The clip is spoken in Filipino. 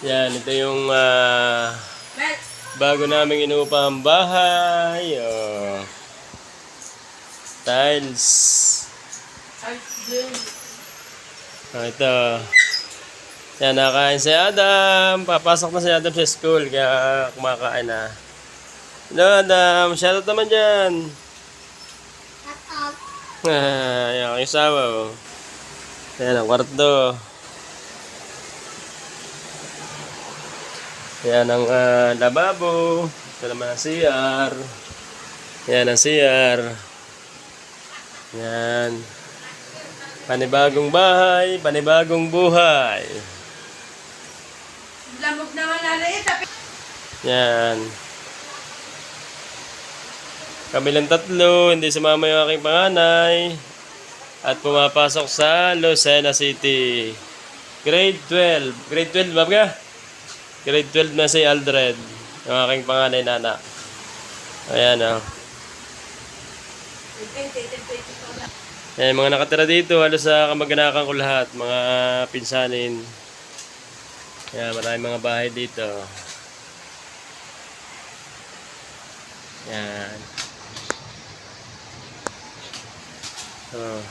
Yan, ito yung ah, bago naming inupang bahay. Oh. Tiles. Oh, ito. Yan, nakain si Adam. Papasok na si Adam sa school, kaya kumakain na. Hello, Adam. Shoutout naman dyan. Ah, yan, yung sawa, oh. Yan, ang kwarto. Yan ang ah, lababo. Ito naman ang CR. Yan ang CR. Yan. Panibagong bahay, panibagong buhay. Lamog naman na rin. Tapi Yan. Kabilang tatlo, hindi sumama yung aking panganay. At pumapasok sa Lucena City. Grade 12. Grade 12 ba ka? Grade 12 na si Aldred. Yung aking panganay na anak. Ayan. Oh. Ayan, mga nakatira dito, halos sa kamag-anakan ko lahat. Mga pinsanin. Ayan, maraming mga bahay dito. Yan. Oh.